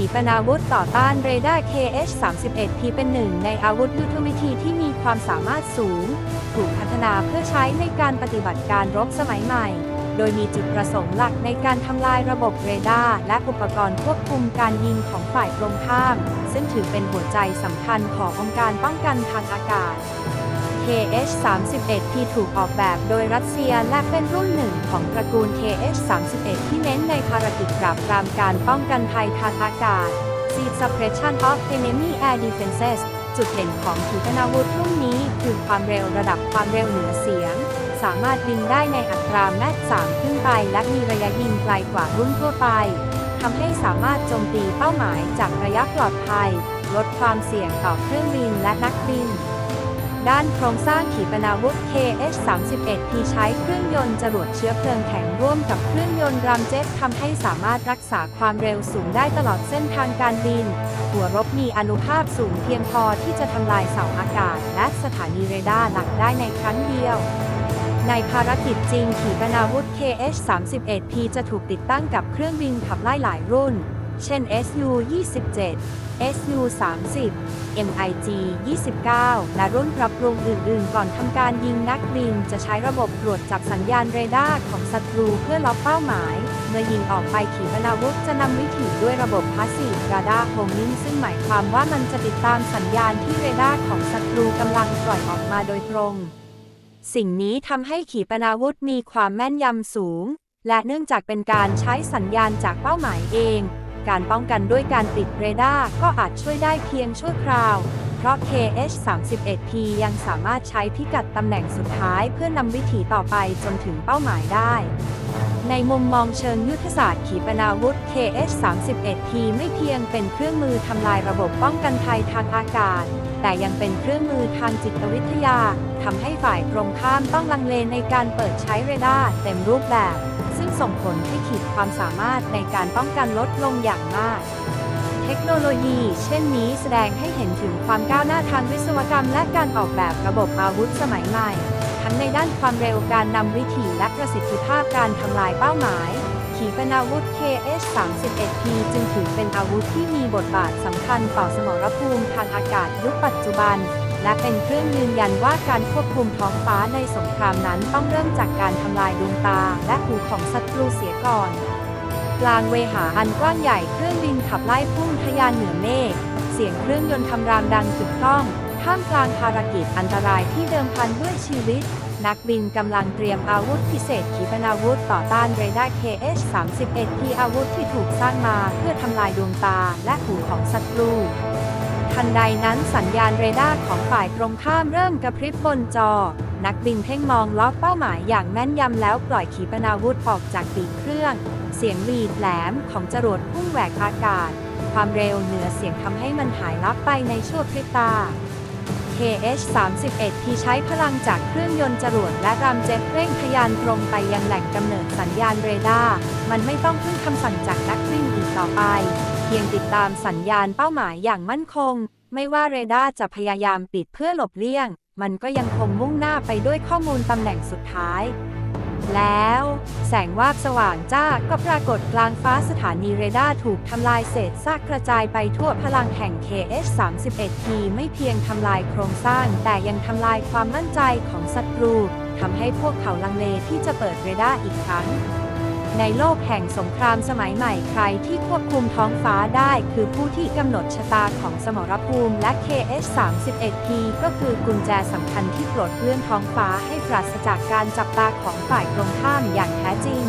ขีปนาวุธต่อต้านเรดาร์ KH-31P เป็นหนึ่งในอาวุธยุทธวิธีที่มีความสามารถสูง ถูกพัฒนาเพื่อใช้ในการปฏิบัติการรบสมัยใหม่ โดยมีจุดประสงค์หลักในการทำลายระบบเรดาร์และอุปกรณ์ควบคุมการยิงของฝ่ายตรงข้าม ซึ่งถือเป็นหัวใจสำคัญขององค์การป้องกันทางอากาศ KH-31P ถูกออกแบบโดยรัสเซียและเป็นรุ่นหนึ่งของตระกูล KH-31 ที่เน้นในภารกิจปราบปรามการป้องกันภัยทางอากาศ Sea Suppression of Enemy Air Defenses จุดเด่นของขีปนาวุธรุ่นนี้คือความเร็วระดับความเร็วเหนือเสียง สามารถบินได้ในอัตราแมค3ขึ้นไป และมีระยะยิงไกลกว่ารุ่นทั่วไปทำให้สามารถโจมตีเป้าหมายจากระยะปลอดภัย ลดความเสี่ยงต่อเครื่องบินและนักบิน ด้านโครงสร้างขีปนาวุธ KH-31P ใช้เครื่องยนต์จรวดเชื้อเพลิงแข็งร่วมกับเครื่องยนต์รามเจ็ตทำให้สามารถรักษาความเร็วสูงได้ตลอดเส้นทางการบิน หัวรบมีอนุภาพสูงเพียงพอที่จะทำลายเสาอากาศ และสถานีเรดาร์หลักได้ในครั้งเดียวในภารกิจจริงขีปนาวุธ KH-31P จะถูกติดตั้งกับเครื่องบินขับไล่หลายรุ่น เช่น SU-27 SU-30 MiG 29 และรุ่นปรับปรุงอื่น ๆ ก่อนทำการยิงนักบินจะใช้ระบบตรวจจับสัญญาณเรดาร์ของศัตรูเพื่อล็อกเป้าหมาย เมื่อยิงออกไปขีปนาวุธจะนำวิถีด้วยระบบ Passive Radar Homing ซึ่งหมายความว่ามันจะติดตามสัญญาณที่เรดาร์ของศัตรูกำลังปล่อยออกมาโดยตรง สิ่งนี้ทำให้ขีปนาวุธมีความแม่นยำสูงและเนื่องจากเป็นการใช้สัญญาณจากเป้าหมายเอง การป้องกันด้วยการติดเรดาร์ก็อาจช่วยได้เพียงชั่วคราว เพราะ KH-31P ยังสามารถใช้พิกัดตำแหน่งสุดท้ายเพื่อนำวิถีต่อไปจนถึงเป้าหมายได้ ในมุมมองเชิงยุทธศาสตร์ขีปนาวุธ KH-31P ไม่เพียงเป็นเครื่องมือทำลายระบบป้องกันภัยทางอากาศ แต่ยังเป็นเครื่องมือทางจิตวิทยาทำให้ฝ่ายตรงข้ามต้องลังเลในการเปิดใช้เรดาร์เต็มรูปแบบ ส่งผลให้ขีดความสามารถในการป้องกันลดลงอย่างมาก เทคโนโลยี เช่นนี้แสดงให้เห็นถึงความก้าวหน้าทางวิศวกรรมและการออกแบบระบบอาวุธสมัยใหม่ ทั้งในด้านความเร็วการนำวิถีและประสิทธิภาพการทำลายเป้าหมาย ขีปนาวุธ KH-31P จึงถือเป็นอาวุธที่มีบทบาทสำคัญต่อสมรภูมิทางอากาศยุคปัจจุบัน และเป็นเครื่องยืนยันว่าการควบคุมท้องฟ้าในสงครามนั้นต้องเริ่มจากการทำลายดวงตาและหูของศัตรูเสียก่อนกลางเวหาอันกว้างใหญ่เครื่องบินขับไล่พุ่งทะยานเหนือเมฆเสียงเครื่องยนต์คำรามดังกึกก้อง ท่ามกลางภารกิจอันตรายที่เดิมพันด้วยชีวิต นักบินกำลังเตรียมอาวุธพิเศษขีปนาวุธต่อต้านเรดาร์ KH-31P อาวุธที่ถูกสร้างมาเพื่อทำลายดวงตาและหูของศัตรู ทันใดนั้นสัญญาณเรดาร์ของฝ่ายตรงข้ามเริ่มกระพริบบนจอ นักบินเพ่งมองล็อกเป้าหมายอย่างแม่นยำแล้วปล่อยขีปนาวุธออกจากปีกเครื่อง เสียงหวีดแหลมของจรวดพุ่งแหวกอากาศ ความเร็วเหนือเสียงทำให้มันหายลับไปในชั่วพริบตา KH-31P ใช้พลังจากเครื่องยนต์จรวดและรามเจ็ตเร่งทะยานตรงไปยังแหล่งกำเนิดสัญญาณเรดาร์ มันไม่ต้องพึ่งคำสั่งจากนักบินอีกต่อไป เพียงติดตามสัญญาณเป้าหมายอย่างมั่นคง ไม่ว่าเรดาร์จะพยายามปิดเพื่อหลบเลี่ยง มันก็ยังคงมุ่งหน้าไปด้วยข้อมูลตำแหน่งสุดท้าย แล้ว แสงวาบสว่างจ้าก็ปรากฏกลางฟ้าสถานีเรดาร์ถูกทำลายเศษซากกระจายไปทั่วพลังแห่ง KH-31P ไม่เพียงทำลายโครงสร้าง แต่ยังทำลายความมั่นใจของศัตรูทำให้พวกเขาลังเลที่จะเปิดเรดาร์อีกครั้ง ในโลกแห่งสงครามสมัยใหม่ใครที่ควบคุมท้องฟ้าได้คือผู้ที่กำหนดชะตาของสมรภูมิและ KH-31P ก็คือกุญแจสำคัญที่ปลดเปลื้องท้องฟ้าให้ปราศจากการจับตาของฝ่ายตรงข้ามอย่างแท้จริง